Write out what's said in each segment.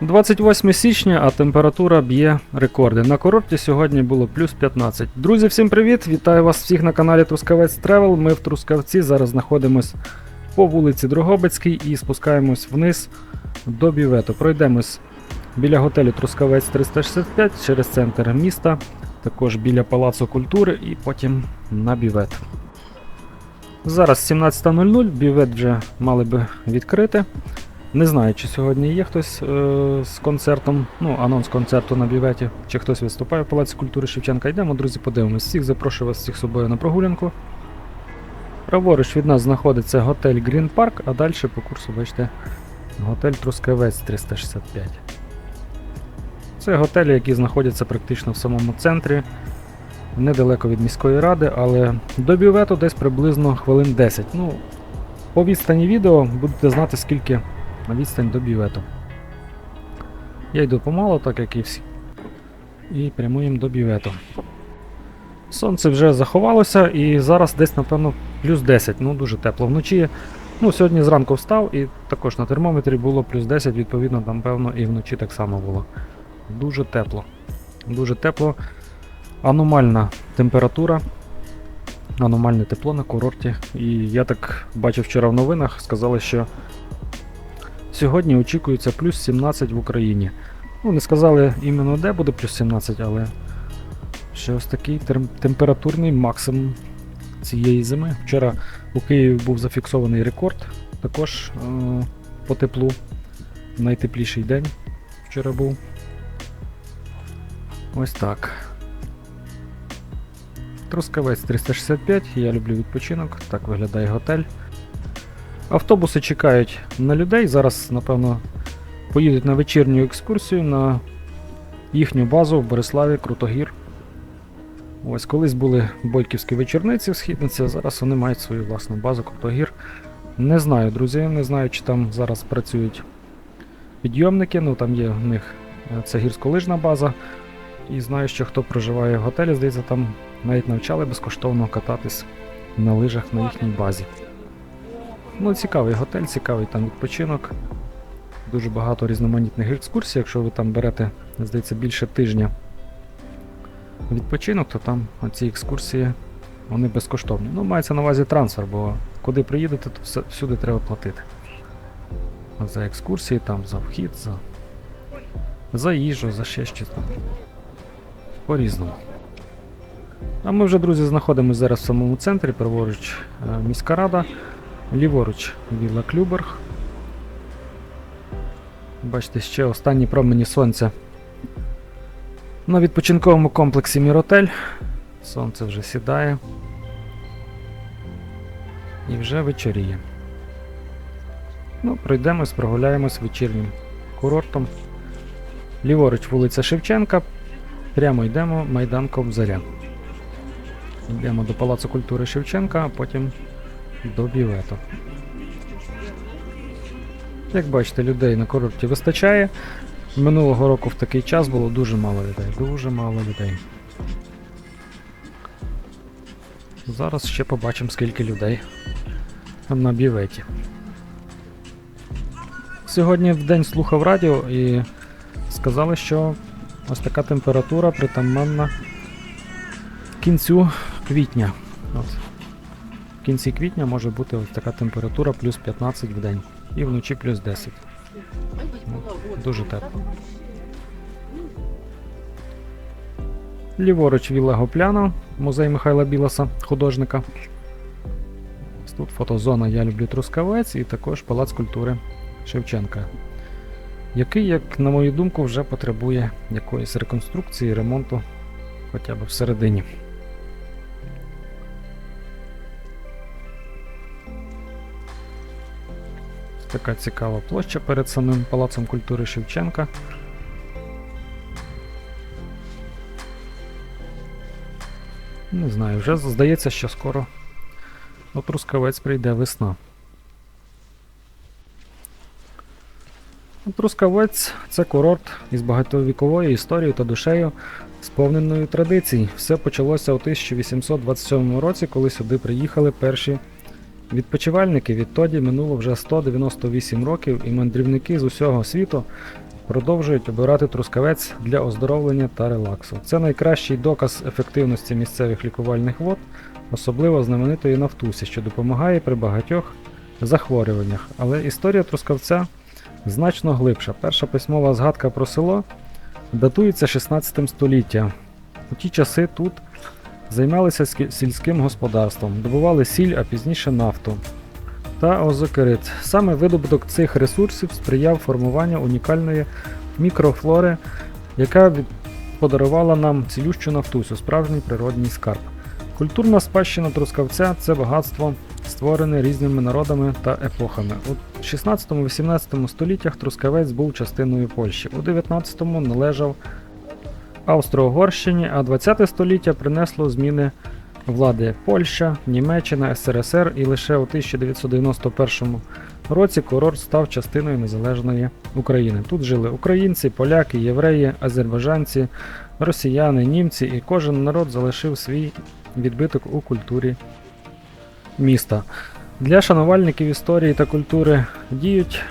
28 січня, а температура б'є рекорди. На курорті сьогодні було плюс 15. Друзі, всім привіт! Вітаю вас всіх на каналі Трускавець Тревел. Ми в Трускавці зараз знаходимось по вулиці Дрогобицькій і спускаємось вниз до бювету. Пройдемось біля готелю Трускавець 365 через центр міста, також біля Палацу культури і потім на бювет. Зараз 17.00, бювет вже мали би відкрити. Не знаю, чи сьогодні є хтось е, з концертом, ну, анонс концерту на бюветі, чи хтось виступає в Палаці культури Шевченка. Йдемо, друзі, подивимось. Всіх запрошую вас всіх собою на прогулянку. Праворуч від нас знаходиться готель Green Park, а далі по курсу, бачите, готель Трускавець 365. Це готелі, які знаходяться практично в самому центрі, недалеко від міської ради, але до бювету десь приблизно хвилин 10. Ну, по відстані відео будете знати, скільки на відстань до бювету. Я йду помало, так як і всі. І прямуємо до бювету. Сонце вже заховалося і зараз десь, напевно, плюс 10. Ну, дуже тепло. Вночі. Ну, сьогодні зранку встав і також на термометрі було плюс 10, відповідно, там, певно, і вночі так само було. Дуже тепло. Дуже тепло. Аномальна температура. Аномальне тепло на курорті. І я так бачив вчора в новинах, сказали, що Сьогодні очікується плюс 17 в Україні. Ну, не сказали іменно де буде плюс 17, але ще ось такий тем- температурний максимум цієї зими. Вчора у Києві був зафіксований рекорд, також е- по теплу. Найтепліший день вчора був. Ось так. Трускавець 365, я люблю відпочинок, так виглядає готель. Автобуси чекають на людей. Зараз, напевно, поїдуть на вечірню екскурсію на їхню базу в Бориславі, Крутогір. Ось колись були бойківські вечорниці в східниці, а зараз вони мають свою власну базу Крутогір. Не знаю, друзі, не знаю, чи там зараз працюють підйомники, ну там є в них е, це гірськолижна база. І знаю, що хто проживає в готелі, здається, там навіть навчали безкоштовно кататись на лижах на їхній базі. Ну, цікавий готель, цікавий там відпочинок. Дуже багато різноманітних екскурсій. Якщо ви там берете, здається, більше тижня відпочинок, то там ці екскурсії вони безкоштовні. Ну, мається на увазі трансфер, бо куди приїдете, то всюди треба платити. За екскурсії, там, за вхід, за, за їжу, за ще щось. По-різному. А ми вже, друзі, знаходимося зараз в самому центрі, праворуч е, міська рада. Ліворуч Вілла Клюберг. Бачите, ще останні промені сонця на відпочинковому комплексі Міротель. Сонце вже сідає. І вже вечоріє. Ну, пройдемось, прогуляємось вечірнім курортом. Ліворуч вулиця Шевченка. Прямо йдемо Майдан Кобзаря. Йдемо до Палацу культури Шевченка, а потім до бювету. Як бачите, людей на курорті вистачає. Минулого року в такий час було дуже мало людей. Дуже мало людей. Зараз ще побачимо, скільки людей на бюветі. Сьогодні в день слухав радіо і сказали, що ось така температура притаманна кінцю квітня. От. Кінці квітня може бути ось така температура плюс 15 в день і вночі плюс 10. Ну, Дуже тепло. Ліворуч Вілла Гопляна, музей Михайла Білоса, художника. Тут фотозона Я люблю Трускавець і також Палац культури Шевченка, який, як на мою думку, вже потребує якоїсь реконструкції, ремонту хоча б всередині. Така цікава площа перед самим Палацом культури Шевченка. Не знаю, вже здається, що скоро у Трускавець прийде весна. Трускавець це курорт із багатовіковою історією та душею, сповненою традицій. Все почалося у 1827 році, коли сюди приїхали перші відпочивальники. Відтоді минуло вже 198 років, і мандрівники з усього світу продовжують обирати трускавець для оздоровлення та релаксу. Це найкращий доказ ефективності місцевих лікувальних вод, особливо знаменитої Нафтусі, що допомагає при багатьох захворюваннях. Але історія трускавця значно глибша. Перша письмова згадка про село датується 16 століття. У ті часи тут займалися сільським господарством, добували сіль, а пізніше нафту та озокерит. Саме видобуток цих ресурсів сприяв формуванню унікальної мікрофлори, яка подарувала нам цілющу нафтусю, справжній природній скарб. Культурна спадщина трускавця це багатство, створене різними народами та епохами. У 16-18 століттях Трускавець був частиною Польщі. У 19-му належав Австро-Угорщині, а 20 століття принесло зміни влади Польща, Німеччина, СРСР і лише у 1991 році курорт став частиною незалежної України. Тут жили українці, поляки, євреї, азербайджанці, росіяни, німці, і кожен народ залишив свій відбиток у культурі міста. Для шанувальників історії та культури діють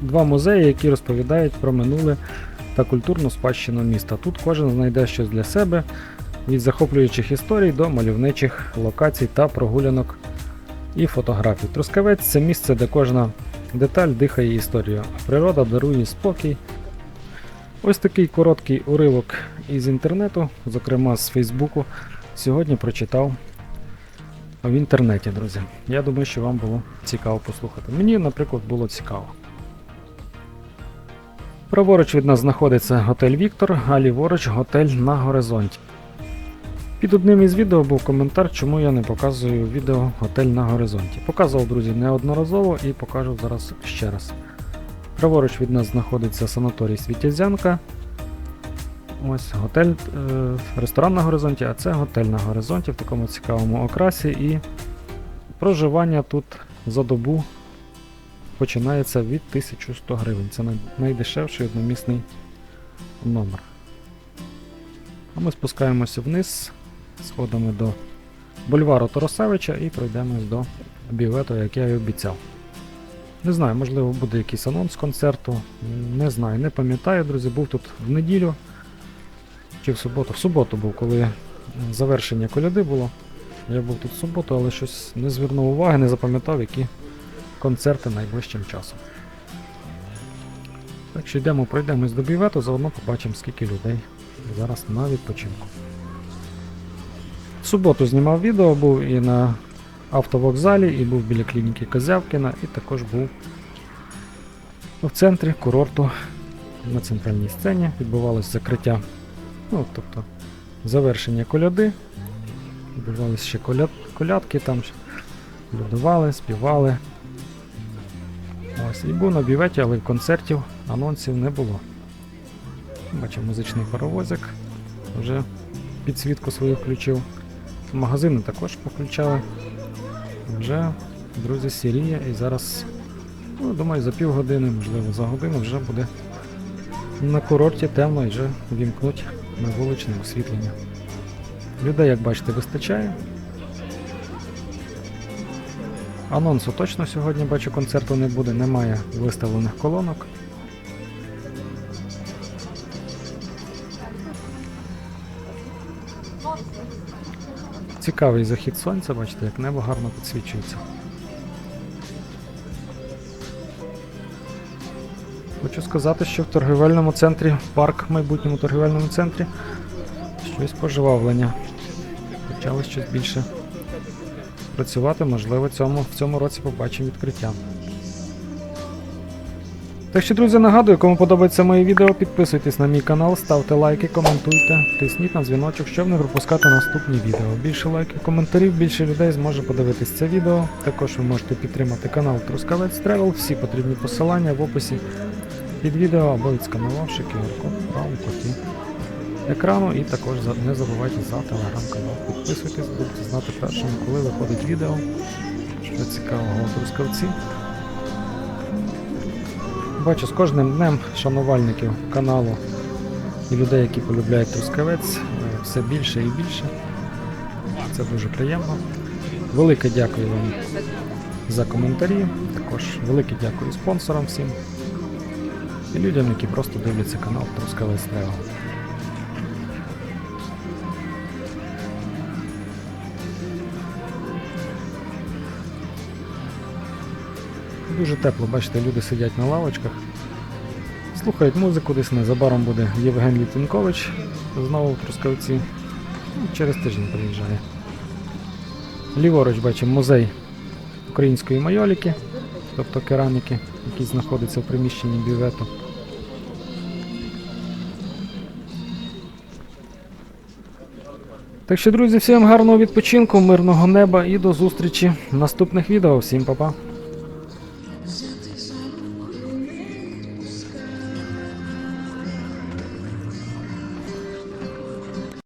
два музеї, які розповідають про минуле та культурну спадщину міста. Тут кожен знайде щось для себе від захоплюючих історій до мальовничих локацій та прогулянок і фотографій. Трускавець це місце, де кожна деталь дихає історію. Природа дарує спокій. Ось такий короткий уривок із інтернету, зокрема з Фейсбуку, сьогодні прочитав в інтернеті, друзі. Я думаю, що вам було цікаво послухати. Мені, наприклад, було цікаво. Праворуч від нас знаходиться готель Віктор, а ліворуч готель на горизонті. Під одним із відео був коментар, чому я не показую відео готель на горизонті. Показував, друзі, неодноразово і покажу зараз ще раз. Праворуч від нас знаходиться санаторій Світязянка. Ось готель, е, ресторан на горизонті, а це готель на горизонті в такому цікавому окрасі. І проживання тут за добу починається від 1100 гривень. Це найдешевший одномісний номер. А ми спускаємося вниз сходами до бульвару Торосевича і пройдемось до бювету, як я і обіцяв. Не знаю, можливо, буде якийсь анонс концерту. Не знаю, не пам'ятаю, друзі. Був тут в неділю чи в суботу. В суботу був, коли завершення коляди було. Я був тут в суботу, але щось не звернув уваги, не запам'ятав, які концерти найближчим часом. Так що йдемо, пройдемось до бювету, заодно побачимо, скільки людей зараз на відпочинку. В суботу знімав відео, був і на автовокзалі, і був біля клініки Козявкіна, і також був в центрі курорту на центральній сцені. Відбувалось закриття, ну тобто завершення коляди. Відбувалися ще коляд, колядки, там людували, співали. І був на бюветі, але концертів, анонсів не було. Бачив музичний паровозик, вже підсвітку свою включив. Магазини також включали. Вже, друзі, сіріє і зараз, ну, думаю, за півгодини, можливо, за годину вже буде на курорті темно і вже вімкнуть на вуличне освітлення. Людей, як бачите, вистачає. Анонсу точно сьогодні бачу концерту не буде, немає виставлених колонок. Цікавий захід сонця, бачите, як небо гарно підсвічується. Хочу сказати, що в торгівельному центрі, парк в майбутньому торгівельному центрі, щось поживавлення. Почали щось більше працювати, можливо, цьому, в цьому році побачимо відкриття. Так що, друзі, нагадую, кому подобається моє відео, підписуйтесь на мій канал, ставте лайки, коментуйте, тисніть на дзвіночок, щоб не пропускати наступні відео. Більше лайків, коментарів, більше людей зможе подивитись це відео. Також ви можете підтримати канал Трускавець Тревел, всі потрібні посилання в описі під відео або відсканувавши QR-код в правому екрану. І також не забувайте за телеграм-канал. Підписуйтесь, будете знати першими, коли виходить відео. Що цікавого Трускавці. Бачу, з кожним днем шанувальників каналу і людей, які полюбляють Трускавець, е, все більше і більше. Це дуже приємно. Велике дякую вам за коментарі. Також велике дякую спонсорам всім. і людям, які просто дивляться канал Трускавець Тревел. Дуже тепло, бачите, люди сидять на лавочках, слухають музику, десь незабаром буде Євген Літвінкович знову в Трускавці. Ну, Через тиждень приїжджає. Ліворуч бачимо музей української майоліки, тобто кераміки, який знаходиться в приміщенні бювету. Так що, друзі, всім гарного відпочинку, мирного неба і до зустрічі в наступних відео. Всім па-па!